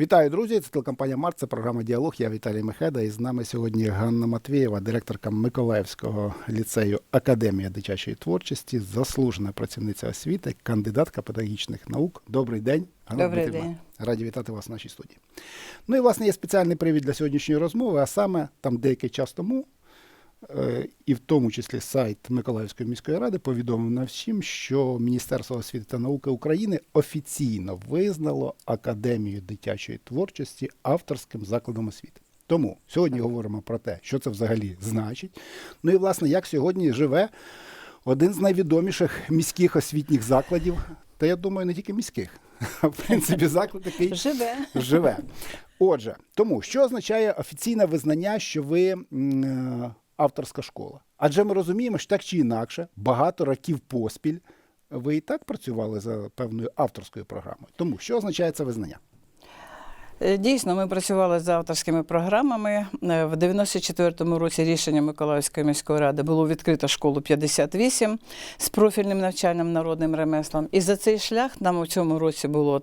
Вітаю, друзі! Це телекомпанія Март, це програма Діалог. Я Віталій Мехеда. І з нами сьогодні Ганна Матвієва, директорка Миколаївського ліцею Академія дитячої творчості, заслужена працівниця освіти, кандидатка педагогічних наук. Добрий день, Ганна Добрий Дмитрівна. день. Раді вітати вас в нашій студії. Ну і власне є спеціальний привід для сьогоднішньої розмови, а саме там деякий час тому, і в тому числі сайт Миколаївської міської ради повідомив нам всім, що Міністерство освіти та науки України офіційно визнало Академію дитячої творчості авторським закладом освіти. Тому сьогодні говоримо про те, що це взагалі значить. Ну і власне, як сьогодні живе один з найвідоміших міських освітніх закладів, та я думаю, не тільки міських, а в принципі заклад, який Живе. живе. Отже, тому що означає офіційне визнання, що ви е, авторська школа? Адже ми розуміємо, що так чи інакше, багато років поспіль ви і так працювали за певною авторською програмою. Тому що означає це визнання? Е, Дійсно, ми працювали з авторськими програмами. Е, В 94-му році рішенням Миколаївської міської ради було відкрито школу 58 з профільним навчальним народним ремеслом. І за цей шлях нам у цьому році було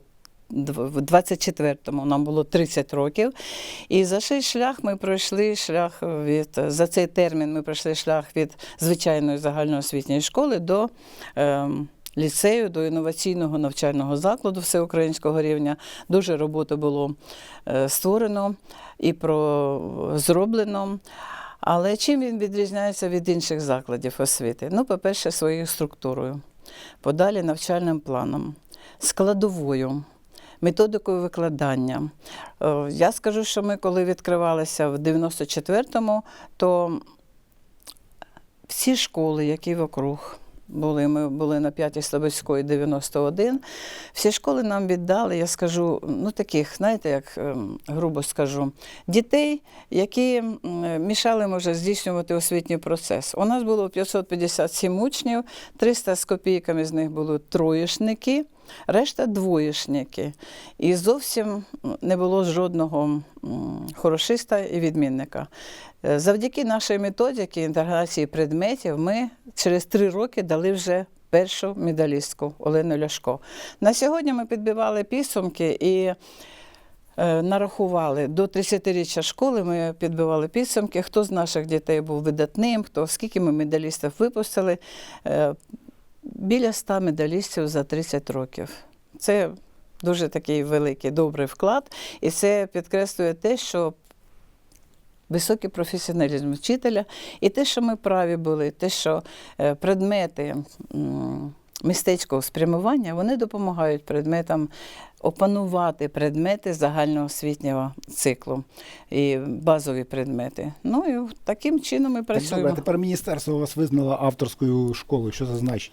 в 24-му нам було 30 років. І за цей шлях ми пройшли шлях від за цей термін ми пройшли шлях від звичайної загальноосвітньої школи до ем, ліцею, до інноваційного навчального закладу всеукраїнського рівня. Дуже роботи було е, створено і зроблено. Але чим він відрізняється від інших закладів освіти? Ну, по-перше, своєю структурою, подалі навчальним планом, складовою. Методикою викладання. Е, Я скажу, що ми, коли відкривалися в 94-му, то всі школи, які вокруг були, ми були на 5 Слободської 91, всі школи нам віддали, я скажу, ну таких, знаєте, як ем, грубо скажу, дітей, які мішали, може, здійснювати освітній процес. У нас було 557 учнів, 300 з копійками з них були троєшники. Решта двоєшники. І зовсім не було жодного хорошиста і відмінника. Е, Завдяки нашій методиці інтеграції предметів ми через три роки дали вже першу медалістку Олену Ляшко. На сьогодні ми підбивали підсумки і е, нарахували до 30-річчя школи. Ми підбивали підсумки, хто з наших дітей був видатним, хто скільки ми медалістів випустили. Е, Біля 100 медалістів за 30 років. Це дуже такий великий, добрий вклад, і це підкреслює те, що високий професіоналізм вчителя, і те, що ми праві були, те, що е, предмети м, спрямування, вони допомагають предметам опанувати предмети загальноосвітнього циклу і базові предмети. Ну і таким чином ми Так, добре, працюємо. а тепер міністерство вас визнало авторською школою. Що це значить?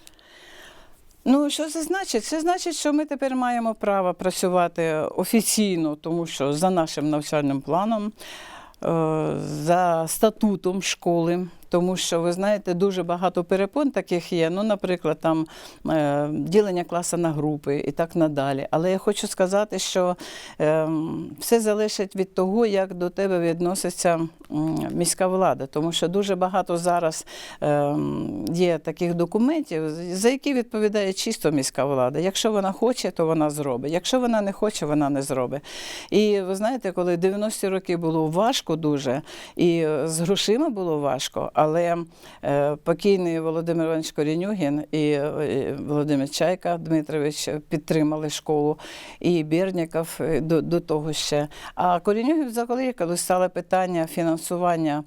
Ну, що це значить? Це значить, що ми тепер маємо право працювати офіційно, тому що за нашим навчальним планом, е, за статутом школи. Тому що ви знаєте, дуже багато перепон таких є. Ну, наприклад, там е, ділення класу на групи і так надалі. Але я хочу сказати, що е, все залежить від того, як до тебе відноситься міська влада. Тому що дуже багато зараз е, є таких документів, за які відповідає чисто міська влада. Якщо вона хоче, то вона зробить. Якщо вона не хоче, вона не зробить. І ви знаєте, коли 90-ті роки було важко дуже, і е, з грошима було важко, але е, покійний Володимир Іванович Корінюгін і е, Володимир Чайка Дмитрович підтримали школу, і Бірніков е, до, до того ще. А Корінюгін взагалі, коли стало питання фінансування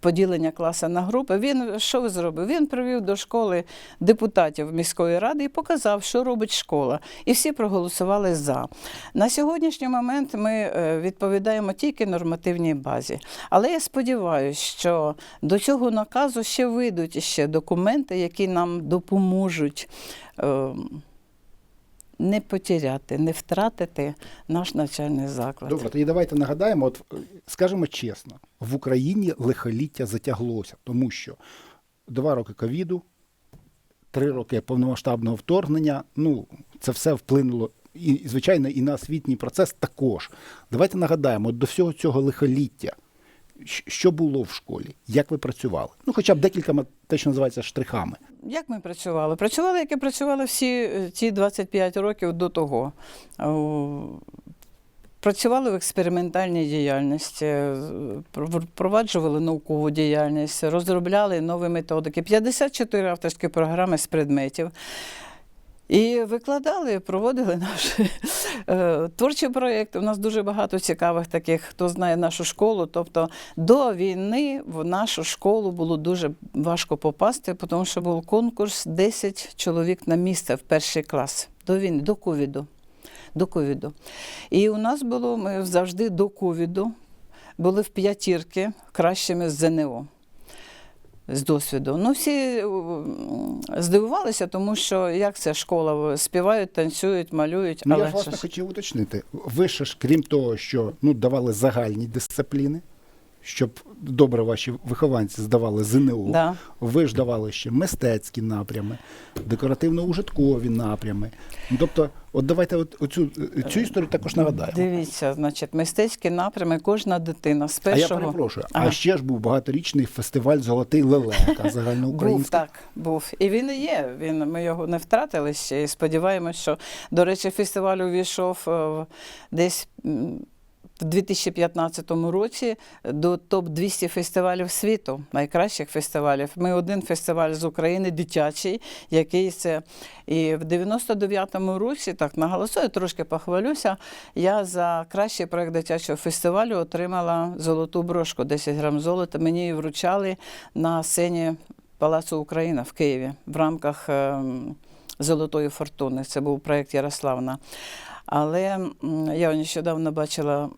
поділення класу на групи, він що зробив? Він привів до школи депутатів міської ради і показав, що робить школа. І всі проголосували за. На сьогоднішній момент ми відповідаємо тільки нормативній базі. Але я сподіваюся, що до цього наказу ще вийдуть ще документи, які нам допоможуть. е, Не потеряти, не втратити наш навчальний заклад. Добре, тоді давайте нагадаємо, от скажемо чесно, в Україні лихоліття затяглося, тому що два роки ковіду, три роки повномасштабного вторгнення, ну це все вплинуло. І, звичайно, і на освітній процес також. Давайте нагадаємо, до всього цього лихоліття, що було в школі, як ви працювали? Ну, хоча б декількома, те, що називається штрихами. Як ми працювали? Працювали, як і працювали всі е, ті 25 років до того. Працювали в експериментальній діяльності, е, впроваджували наукову діяльність, розробляли нові методики. 54 авторські програми з предметів. І викладали, проводили наші е, творчі проєкти. У нас дуже багато цікавих таких, хто знає нашу школу. Тобто до війни в нашу школу було дуже важко попасти, тому що був конкурс 10 чоловік на місце в перший клас до війни, до ковіду. До ковіду. І у нас було, ми завжди до ковіду були в п'ятірки кращими з ЗНО з досвіду. Ну, всі е, здивувалися, тому що як це школа співають, танцюють, малюють, Ну, але я власне ж- хотів уточнити. Ви ж, крім того, що ну, давали загальні дисципліни, щоб добре ваші вихованці здавали ЗНО, да. ви ж давали ще мистецькі напрями, декоративно-ужиткові напрями. Тобто, от давайте от, оцю, цю історію також нагадаємо. Дивіться, значить, мистецькі напрями, кожна дитина з А я перепрошую, Ага. а ще ж був багаторічний фестиваль Золотий лелека Був загальноукраїнський. так, був. І він і є. Він, ми його не втратили ще. І сподіваємось, що, до речі, фестиваль увійшов е, десь в 2015 році до топ-200 фестивалів світу, найкращих фестивалів. Ми один фестиваль з України, дитячий, який це. І в 99-му році, так наголосую, трошки похвалюся. Я за кращий проект дитячого фестивалю отримала золоту брошку, 10 грам золота. Мені її вручали на сцені Палацу Україна в Києві в рамках ем, Золотої фортуни. Це був проєкт Ярославна. Але я нещодавно бачила.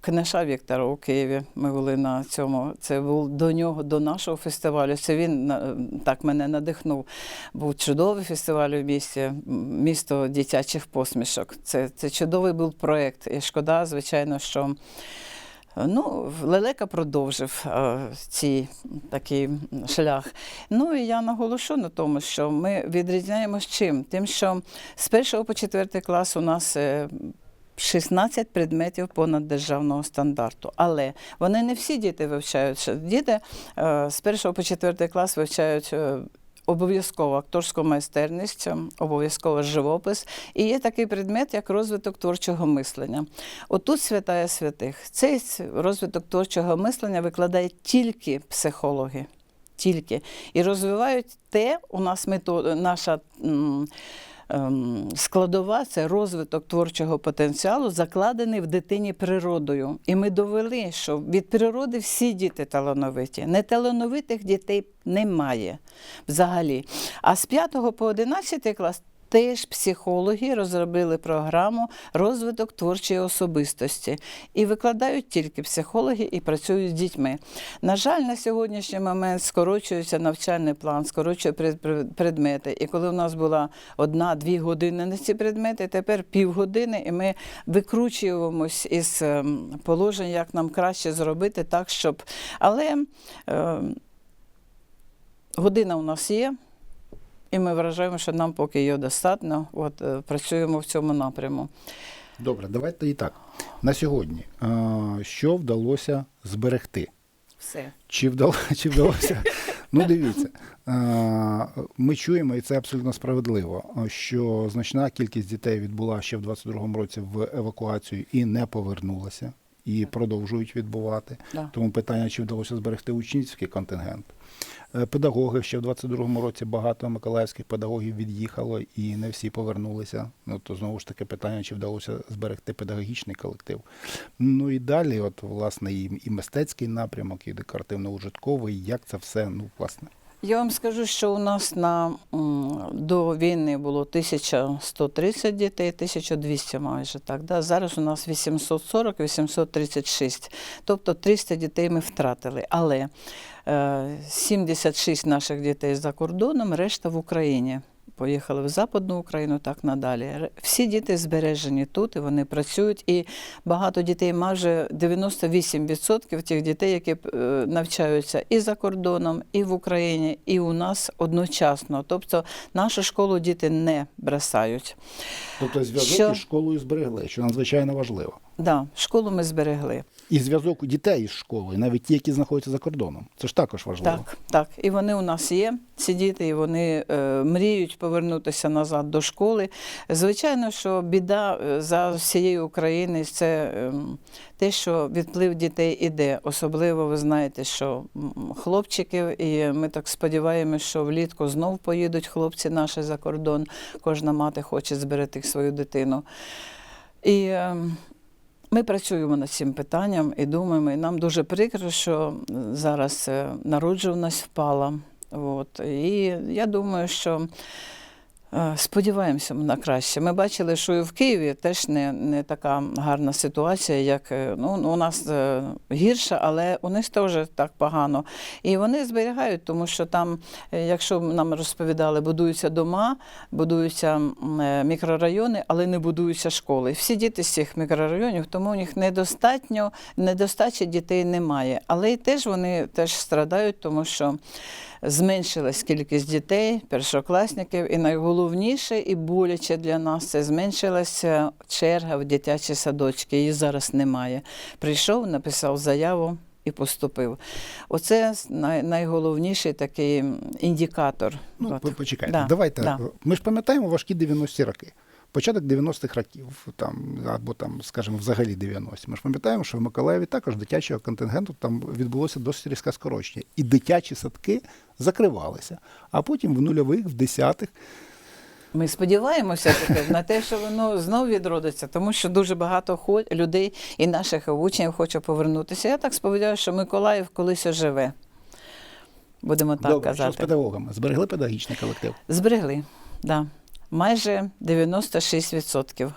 Кнеша Віктора у Києві. Ми були на цьому. Це був до нього, до нашого фестивалю. Це він так мене надихнув. Був чудовий фестиваль у місті, місто дитячих посмішок. Це, це чудовий був проєкт. І шкода, звичайно, що Ну, Лелека продовжив е, цей такий шлях. Ну і я наголошу на тому, що ми відрізняємось чим? Тим, що з першого по четвертий клас у нас. е, 16 предметів понад державного стандарту. Але вони не всі діти вивчають. Діти е, з першого по четвертий клас вивчають е, обов'язково акторську майстерність, е, обов'язково живопис. І є такий предмет, як розвиток творчого мислення. Отут святая святих. Цей розвиток творчого мислення викладають тільки психологи. Тільки. І розвивають те, у нас мето, наша. м, ем, Складова це розвиток творчого потенціалу, закладений в дитині природою. І ми довели, що від природи всі діти талановиті. Неталановитих дітей немає взагалі. А з 5 по 11 клас теж психологи розробили програму розвиток творчої особистості і викладають тільки психологи і працюють з дітьми. На жаль, на сьогоднішній момент скорочується навчальний план, скорочує пред- пред- предмети. І коли у нас була одна-дві години на ці предмети, тепер півгодини, і ми викручуємось із ем, положень, як нам краще зробити так, щоб. Але е, година у нас є. І ми вважаємо, що нам поки її достатньо. От е, працюємо в цьому напряму. Добре, давайте і так. На сьогодні, що вдалося зберегти? Все. Чи вдалося? Чи вдалося? Ну, дивіться, ми чуємо, і це абсолютно справедливо, що значна кількість дітей відбула ще в 22-му році в евакуацію і не повернулася, і продовжують відбувати. Да. Тому питання, чи вдалося зберегти учнівський контингент. Е, Педагоги ще в 22-му році багато миколаївських педагогів від'їхало і не всі повернулися. Ну то знову ж таки питання, чи вдалося зберегти педагогічний колектив. Ну і далі, от власне, і, і мистецький напрямок, і декоративно-ужитковий, як це все, ну власне. Я вам скажу, що у нас на, до війни було 1130 дітей, 1200 майже так. Да? Зараз у нас 840-836. Тобто 300 дітей ми втратили. Але е, 76 наших дітей за кордоном, решта в Україні. Поїхали в Западну Україну, так надалі. Всі діти збережені тут, і вони працюють. І багато дітей, майже 98% тих дітей, які е, навчаються і за кордоном, і в Україні, і у нас одночасно. Тобто нашу школу діти не бросають. Тобто зв'язок Що? із школою зберегли, що надзвичайно важливо. Да, школу ми зберегли. І зв'язок дітей із школою, навіть ті, які знаходяться за кордоном. Це ж також важливо. Так, так. І вони у нас є, ці діти, і вони е, мріють повернутися назад до школи. Звичайно, що біда е, за всією України це ем, те, що відплив дітей іде. Особливо ви знаєте, що м, хлопчиків, і ми так сподіваємося, що влітку знов поїдуть хлопці наші за кордон. Кожна мати хоче зберегти свою дитину. І ем, ми працюємо над цим питанням і думаємо, і нам дуже прикро, що зараз е, народжуваність впала. От. І я думаю, що сподіваємося на краще. Ми бачили, що і в Києві теж не, не така гарна ситуація, як е, ну, у нас е, гірша, але у них теж так погано. І вони зберігають, тому що там, е, якщо нам розповідали, будуються дома, будуються е, мікрорайони, але не будуються школи. Всі діти з цих мікрорайонів, тому у них недостатньо, недостачі дітей немає. Але й теж вони теж страдають, тому що зменшилась кількість дітей, першокласників, і найголовніше і боляче для нас це зменшилася черга в дитячі садочки. Її зараз немає. Прийшов, написав заяву. І поступив. Оце най- найголовніший такий індикатор. Ну, почекайте, Да, давайте. да. Ми ж пам'ятаємо важкі 90-ті роки. Початок 90-х років, там, або там, скажімо, взагалі 90-ті. Ми ж пам'ятаємо, що в Миколаєві також дитячого контингенту там відбулося досить різке скорочення. І дитячі садки закривалися. А потім в нульових, в десятих Ми сподіваємося на те, що воно знов відродиться, тому що дуже багато людей і наших учнів хоче повернутися. Я так сподіваюся, що Миколаїв колись оживе. Будемо так Добре, що з педагогами зберегли педагогічний колектив. Зберегли, да. Майже 96%.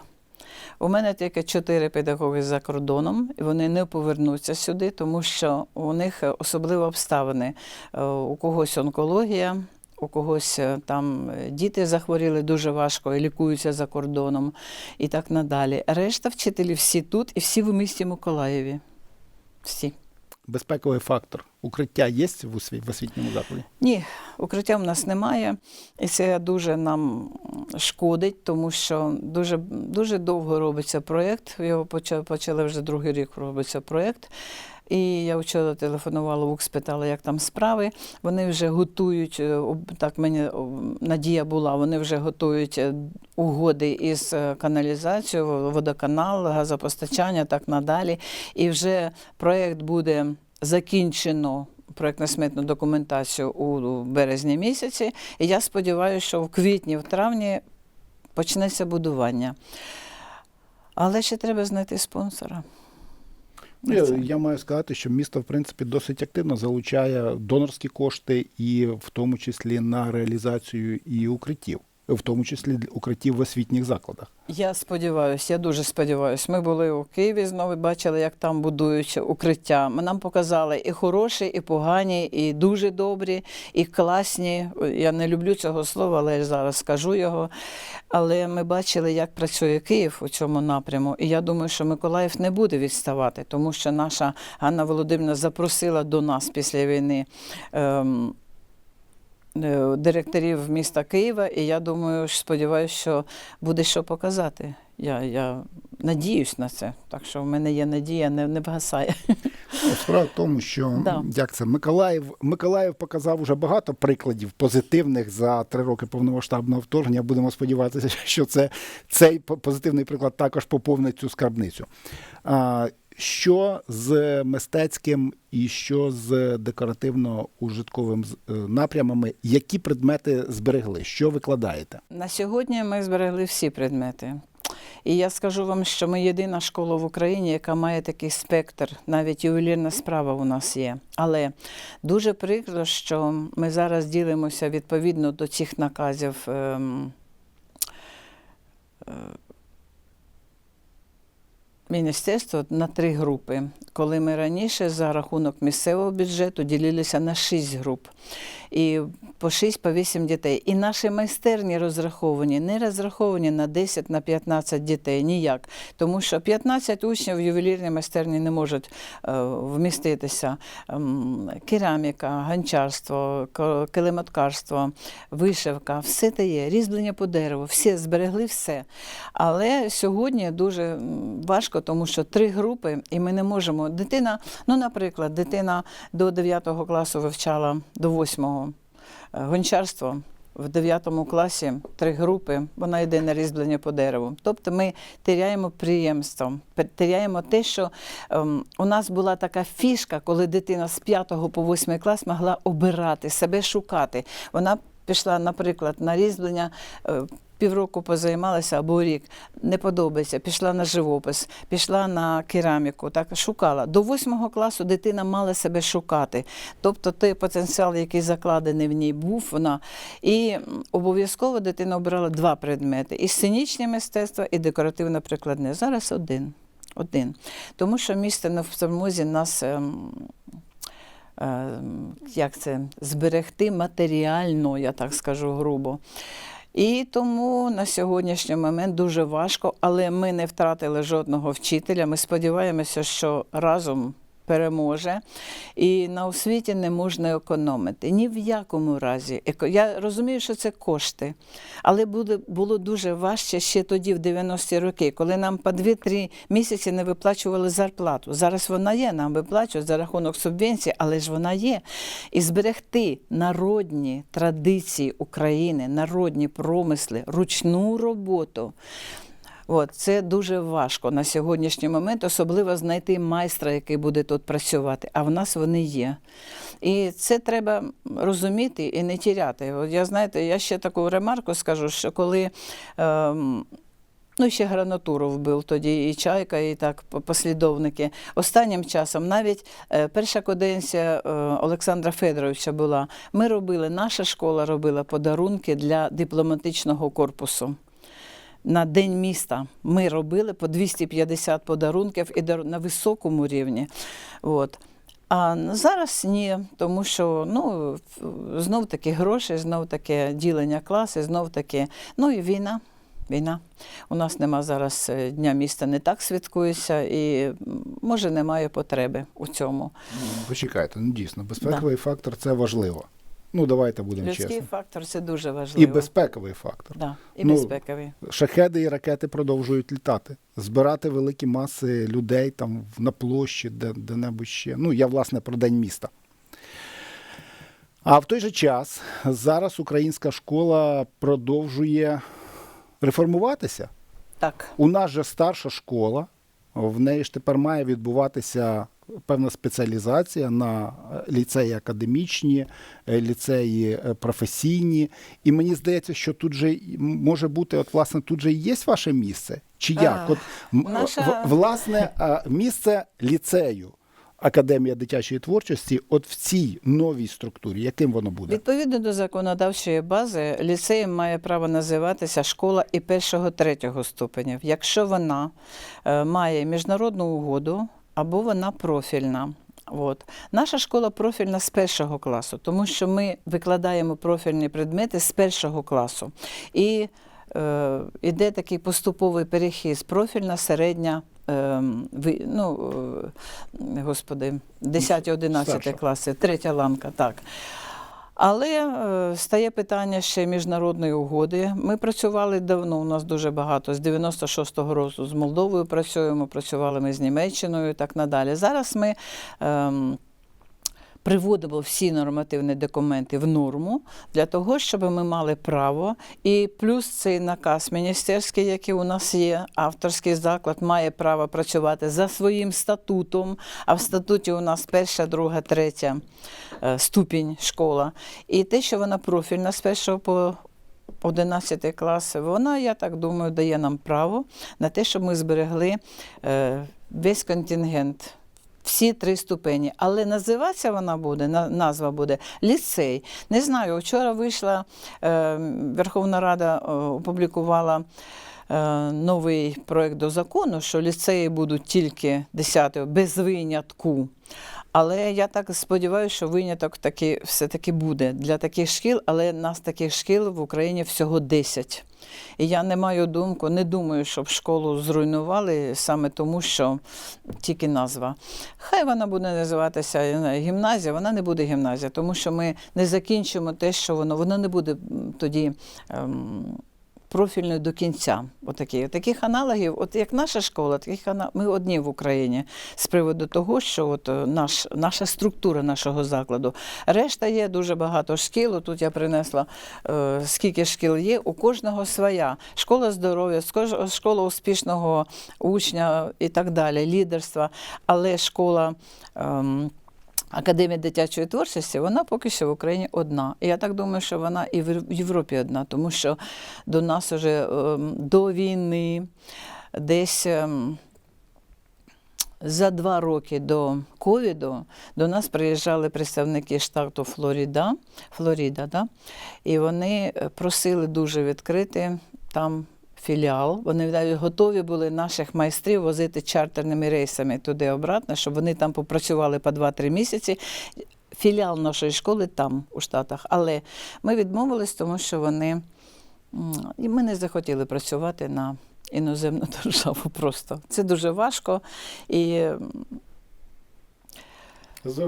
У мене тільки чотири педагоги за кордоном, і вони не повернуться сюди, тому що у них особливі обставини. Е, У когось онкологія, у когось е, там е, діти захворіли дуже важко і лікуються за кордоном, і так надалі. Решта вчителів всі тут і всі в місті Миколаєві. Всі. Безпековий фактор. Укриття є в осві- в освітньому закладі? Ні, укриття в нас немає, і це дуже нам шкодить, тому що дуже, дуже довго робиться проєкт. Його почали вже другий рік робиться проєкт. І я вчора телефонувала УК, спитала, як там справи. Вони вже готують, е, так мені надія була, вони вже готують е, угоди із е, каналізацією, водоканал, газопостачання, так надалі. І вже проєкт буде закінчено. Проєктно-сметну документацію у березні місяці. І я сподіваюся, що в квітні, в травні почнеться будування. Але ще треба знайти спонсора. Я, я маю сказати, що місто, в принципі, досить активно залучає донорські кошти, і в тому числі на реалізацію і укриттів, в тому числі укриттів в освітніх закладах. Я сподіваюся, я дуже сподіваюся. Ми були у Києві знову бачили, як там будують укриття. Нам показали і хороші, і погані, і дуже добрі, і класні. Я не люблю цього слова, але я зараз скажу його. Але ми бачили, як працює Київ у цьому напряму. І я думаю, що Миколаїв не буде відставати, тому що наша Ганна Володимирівна запросила до нас після війни. Ем, Директорів міста Києва, і я думаю, сподіваюся, що буде що показати. Я, я надіюсь на це. Так що в мене є надія, не, не вгасає. Ну, Справа в тому, що Да. як це Миколаїв, Миколаїв показав уже багато прикладів позитивних за три роки повномасштабного вторгнення. Будемо сподіватися, що це цей по- позитивний приклад також поповнить цю скарбницю. А, що з мистецьким і що з декоративно-ужитковим е, напрямами? Які предмети зберегли? Що викладаєте? На сьогодні ми зберегли всі предмети. І я скажу вам, що ми єдина школа в Україні, яка має такий спектр, навіть ювелірна справа у нас є. Але дуже прикро, що ми зараз ділимося відповідно до цих наказів. ем, е, Міністерство на три групи. коли ми раніше за рахунок місцевого бюджету ділилися на 6 груп. І по 6 по 8 дітей. І наші майстерні розраховані, не розраховані на 10 на 15 дітей ніяк. Тому що 15 учнів в ювелірній майстерні не можуть е, вміститися. Ем, кераміка, гончарство, ко- килимоткарство, вишивка, все те є, різьблення по дереву, всі зберегли все. Але сьогодні дуже м, тому що три групи, і ми не можемо. Дитина, ну, наприклад, дитина до 9 класу вивчала до 8 гончарство. В 9 класі три групи, вона йде на різьблення по дереву. Тобто ми теряємо приємство, теряємо те, що ем, у нас була така фішка, коли дитина з 5 по 8 клас могла обирати, себе шукати. Вона пішла, наприклад, на різьблення. е, Півроку позаймалася або рік, не подобається, пішла на живопис, пішла на кераміку, так шукала. До восьмого класу дитина мала себе шукати. Тобто той потенціал, який закладений в ній був, вона. І обов'язково дитина обирала два предмети: і сценічне мистецтво, і декоративне прикладне. Зараз один. один. Тому що місто на Втормозі нас. ем, ем, Як це зберегти матеріально, я так скажу грубо. І тому на сьогоднішній момент дуже важко, але ми не втратили жодного вчителя. Ми сподіваємося, що разом переможе. І на освіті не можна економити. Ні в якому разі. Я розумію, що це кошти, але було дуже важче ще тоді, в 90-ті роки, коли нам по 2-3 місяці не виплачували зарплату. Зараз вона є, нам виплачують за рахунок субвенцій, але ж вона є. І зберегти народні традиції України, народні промисли, ручну роботу. От, це дуже важко на сьогоднішній момент, особливо знайти майстра, який буде тут працювати. А в нас вони є. І це треба розуміти і не тіряти. От я знаєте, я ще таку ремарку скажу, що коли. Ем, Ну, ще гранатуру вбив тоді і чайка, і так послідовники. Останнім часом навіть е, перша каденція е, Олександра Федоровича була. Ми робили, наша школа робила подарунки для дипломатичного корпусу. На День міста ми робили по 250 подарунків і на високому рівні. От. А зараз ні, тому що ну, знов таки гроші, знов таки ділення класи, знов таки, ну і війна. Війна. У нас нема зараз е, Дня міста не так святкується, і може немає потреби у цьому. Почекайте, ну дійсно, безпековий фактор це важливо. Ну, давайте будемо Людський чесно. фактор це дуже І безпековий фактор. да, і Ну, безпековий. Шахеди і ракети продовжують літати, збирати великі маси людей там на площі, де, де-небудь ще. Ну, я, власне, про День міста. А в той же час зараз українська школа продовжує реформуватися. Так. У нас же старша школа, в неї ж тепер має відбуватися певна спеціалізація на е, ліцеї академічні, е, ліцеї е, професійні. І мені здається, що тут же може бути, от власне, тут же і є ваше місце. Чи як? А, От, наша- власне, місце ліцею. Академія дитячої творчості, от в цій новій структурі, яким воно буде? Відповідно до законодавчої бази, ліцеєм має право називатися школа і першого третього ступенів, якщо вона має міжнародну угоду або вона профільна. От. Наша школа профільна з першого класу, тому що ми викладаємо профільні предмети з першого класу. І е, йде такий поступовий перехід профільна, середня. е, ви- ну, е, господи, 10-11 класи, третя ланка, так. Але е, стає питання ще міжнародної угоди. Ми працювали давно, у нас дуже багато. З 96-го року з Молдовою працюємо, працювали ми з Німеччиною і так надалі. Зараз ми ем, приводимо всі нормативні документи в норму для того, щоб ми мали право. І плюс цей наказ міністерський, який у нас є, авторський заклад має право працювати за своїм статутом. А в статуті у нас перша, друга, третя е, ступінь школа. І те, що вона профільна з першого по 11 клас, вона, я так думаю, дає нам право на те, щоб ми зберегли е, весь контингент. Всі три ступені, але називатися вона буде, на- назва буде ліцей. Не знаю, вчора вийшла е, Верховна Рада е, опублікувала е, новий проект до закону, що ліцеї будуть тільки 10 без винятку. Але я так сподіваюся, що виняток таки все-таки буде для таких шкіл, але нас таких шкіл в Україні всього 10. І я не маю думку, не думаю, щоб школу зруйнували саме тому, що тільки назва. Хай вона буде називатися гімназія, вона не буде гімназія, тому що ми не закінчимо те, що воно, воно не буде тоді. Ем, Профільною до кінця. Отакі. Таких аналогів, от як наша школа, таких ана- ми одні в Україні з приводу того, що от е, наш, наша структура нашого закладу. Решта є дуже багато шкіл. Тут я принесла е, скільки шкіл є, у кожного своя. Школа здоров'я, школа успішного учня і так далі, лідерства. Але школа. Ем, Академія дитячої творчості, вона поки що в Україні одна. І я так думаю, що вона і в Європі одна, тому що до нас уже ем, до війни десь. ем, за два роки до ковіду до нас приїжджали представники штату Флорида, Флорида, да? і вони е, просили дуже відкрити там філіал. Вони навіть готові були наших майстрів возити чартерними рейсами туди-обратно, щоб вони там попрацювали по 2-3 місяці. Філіал нашої школи там, у Штатах. Але ми відмовились, тому що вони і ми не захотіли працювати на іноземну державу просто. Це дуже важко. І З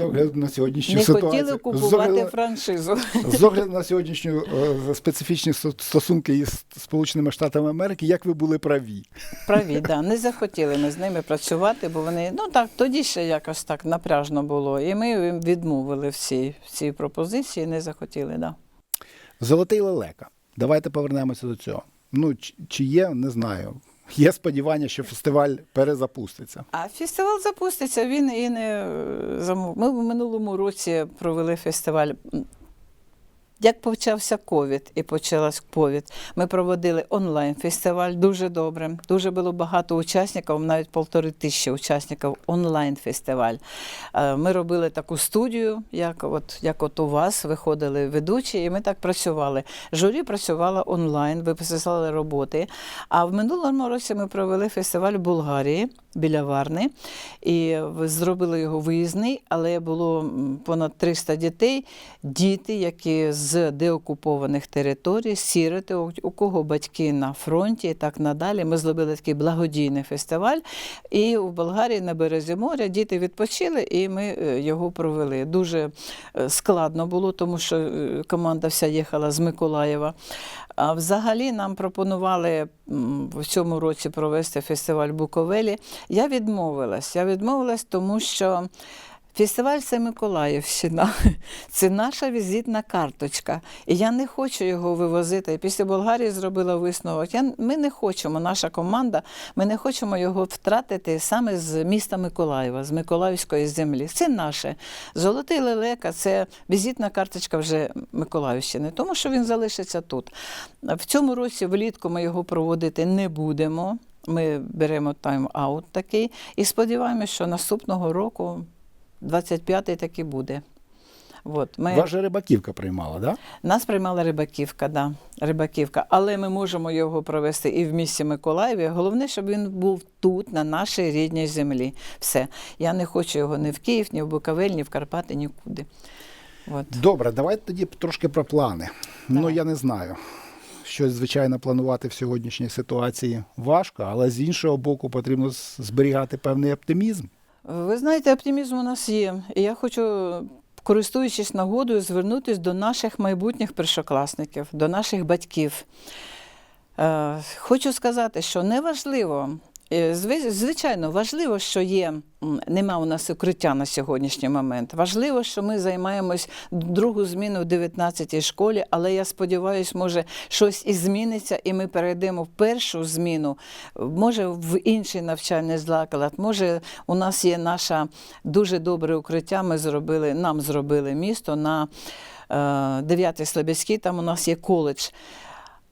огляду- на сьогоднішню не ситуацію. хотіли з купувати огляду- франшизу. З огляду на сьогоднішню е, специфічні сто- стосунки із Сполученими Штатами Америки, як ви були праві? Праві, да. не захотіли ми з ними працювати, бо вони ну так тоді ще якось так напряжно було. І ми їм відмовили всі ці пропозиції, не захотіли. Да. Золотий лелека. Давайте повернемося до цього. Ну, чи є, не знаю. Є сподівання, що фестиваль перезапуститься. А фестиваль запуститься. Він і не е, замов. Ми в минулому році провели фестиваль. Як почався ковід і почалась ковід, ми проводили онлайн-фестиваль дуже добре. Дуже було багато учасників, навіть полтори тисячі учасників онлайн-фестиваль. Е, Ми робили таку студію, як от, як от у вас виходили ведучі, і ми так працювали. Журі працювало онлайн, ви писали роботи. А в минулому році ми провели фестиваль в Болгарії біля Варни. І зробили його виїзний, але було понад 300 дітей. Діти, які з деокупованих територій, сіроти, у у кого батьки на фронті і так надалі. Ми зробили такий благодійний фестиваль. І в Болгарії на березі моря діти відпочили, і ми е, його провели. Дуже е, складно було, тому що е, команда вся їхала з Миколаєва. А взагалі нам пропонували в цьому році провести фестиваль Буковелі. Я відмовилась. Я відмовилась, тому що фестиваль це Миколаївщина. Це наша візитна карточка. І я не хочу його вивозити. Після Болгарії зробила висновок. Я, ми не хочемо, наша команда, ми не хочемо його втратити саме з міста Миколаєва, з Миколаївської землі. Це наше. Золотий лелека це візитна карточка вже Миколаївщини, тому що він залишиться тут. В цьому році влітку ми його проводити не будемо. Ми беремо тайм-аут такий і сподіваємося, що наступного року, 25-й, таки буде. От, ми... Вас же рибаківка приймала, да? Нас приймала Рибаківка, да, Рибаківка. Але ми можемо його провести і в місті Миколаєві. Головне, щоб він був тут, на нашій рідній землі. Все. Я не хочу його ні в Київ, ні в Буковель, ні в Карпати, нікуди. От. Добре, давайте тоді трошки про плани. Ну, я не знаю. Щось, звичайно, планувати в сьогоднішній ситуації важко, але з іншого боку, потрібно зберігати певний оптимізм. Ви знаєте, оптимізм у нас є. І я хочу, користуючись нагодою, звернутися до наших майбутніх першокласників, до наших батьків. Е, Хочу сказати, що неважливо. Е, зви- Звичайно, важливо, що є, нема у нас укриття на сьогоднішній момент. Важливо, що ми займаємось другу зміну в 19-й школі, але я сподіваюся, може щось і зміниться, і ми перейдемо в першу зміну, може в інший навчальний заклад. Може, у нас є наше дуже добре укриття. Ми зробили, нам зробили місто на е, 9-й Слобідській, там у нас є коледж.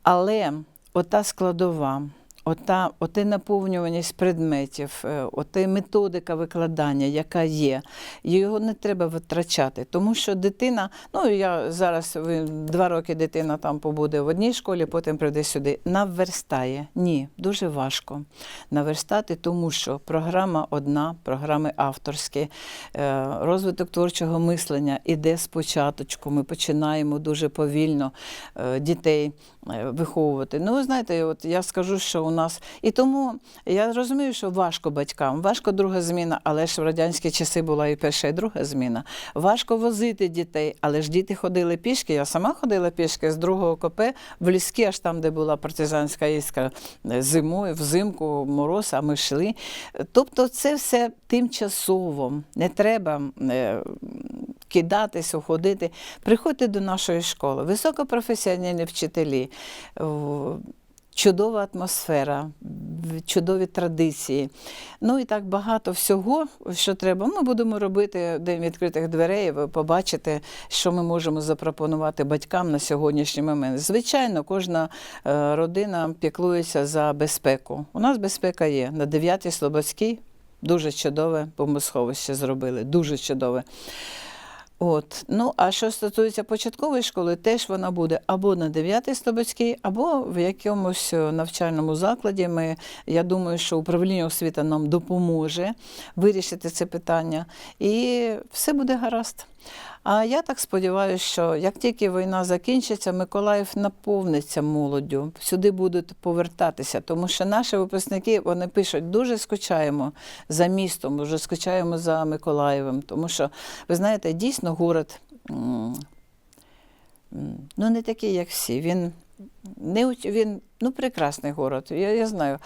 Але ота складова, ота, оте наповнюваність предметів, е, оте методика викладання, яка є, його не треба витрачати. Тому що дитина, ну я зараз два роки дитина там побуде в одній школі, потім прийде сюди. Наверстає. Ні, дуже важко наверстати, тому що програма одна, програми авторські, е, розвиток творчого мислення іде спочатку. Ми починаємо дуже повільно е, дітей виховувати. Ну, ви знаєте, от я скажу, що у нас і тому я розумію, що важко батькам, важко друга зміна, але ж в радянські часи була і перша, і друга зміна. Важко возити дітей, але ж діти ходили пішки. Я сама ходила пішки з другого КП в ліски, аж там, де була партизанська іскра зимою, взимку, мороз, а ми йшли. Тобто, це все тимчасово. Не треба. е, Кидатись, уходити, приходьте до нашої школи. Високопрофесіональні вчителі, чудова атмосфера, чудові традиції. Ну і так багато всього, що треба. Ми будемо робити День відкритих дверей. Ви побачите, що ми можемо запропонувати батькам на сьогоднішній момент. Звичайно, кожна е, родина піклується за безпеку. У нас безпека є на 9-й Слободській. Дуже чудове бомбосховище зробили, дуже чудове. От. Ну, а що стосується початкової школи, теж вона буде або на 9 Слободській, або в якомусь е, навчальному закладі. Ми, я думаю, що управління освіти нам допоможе вирішити це питання, і все буде гаразд. А я так сподіваюся, що як тільки війна закінчиться, Миколаїв наповниться молоддю. Сюди будуть повертатися, тому що наші випускники вони пишуть, дуже скучаємо за містом, дуже скучаємо за Миколаєвом. Тому що, ви знаєте, дійсно город ну, не такий, як всі. Він, не, він ну, прекрасний город, я, я знаю.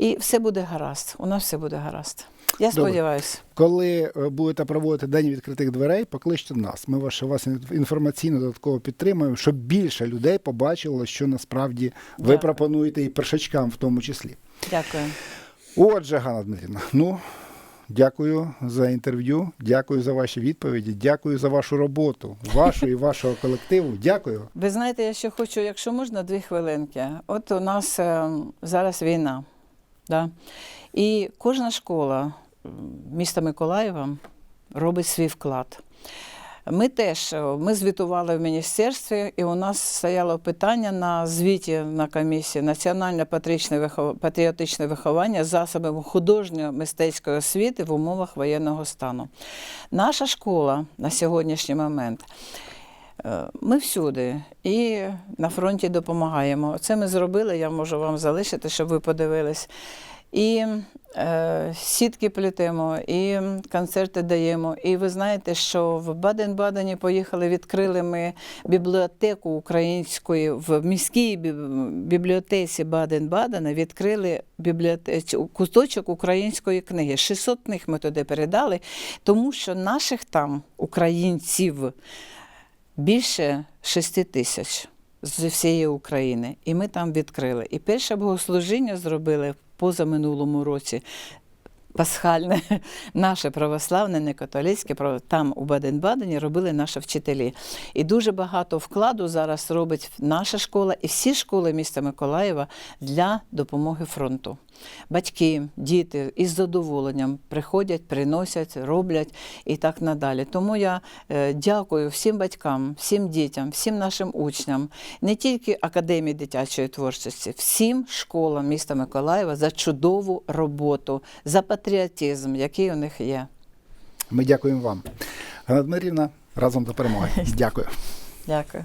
І все буде гаразд. У нас все буде гаразд. Я Добре. сподіваюся. Коли е, будете проводити День відкритих дверей, покличте нас. Ми вас, вас інформаційно додатково підтримуємо, щоб більше людей побачило, що насправді ви Дякую. пропонуєте і першачкам в тому числі. Дякую. Отже, Ганна Дмитрівна, ну дякую за інтерв'ю, дякую за ваші відповіді, дякую за вашу роботу, вашу і вашого колективу. Дякую. Ви знаєте, я ще хочу, якщо можна, дві хвилинки. От у нас е, зараз війна. Да? І кожна школа міста Миколаєва робить свій вклад. Ми теж е, ми звітували в міністерстві, і у нас стояло питання на звіті на комісії національне патріотичне вихов- патріотичне виховання засобами художньо-мистецької освіти в умовах воєнного стану. Наша школа на сьогоднішній момент. Е, Ми всюди і на фронті допомагаємо. Це ми зробили, я можу вам залишити, щоб ви подивились. І е, сітки плетемо, і концерти даємо. І ви знаєте, що в Баден-Бадені поїхали, відкрили ми бібліотеку української в міській бібліотеці Баден-Бадена відкрили бібліотеч... куточок української книги. 600 книг ми туди передали, тому що наших там українців більше 6 тисяч з всієї України. І ми там відкрили. І перше богослужіння зробили позаминулому році. Пасхальне, наше православне, не католицьке, там у Баден-Бадені робили наші вчителі. І дуже багато вкладу зараз робить наша школа і всі школи міста Миколаєва для допомоги фронту. Батьки, діти із задоволенням приходять, приносять, роблять і так надалі. Тому я е, дякую всім батькам, всім дітям, всім нашим учням, не тільки Академії дитячої творчості, всім школам міста Миколаєва за чудову роботу, за патріотизм, який у них є. Ми дякуємо вам. Ганна Дмитрівна, разом до перемоги. Дякую. Дякую.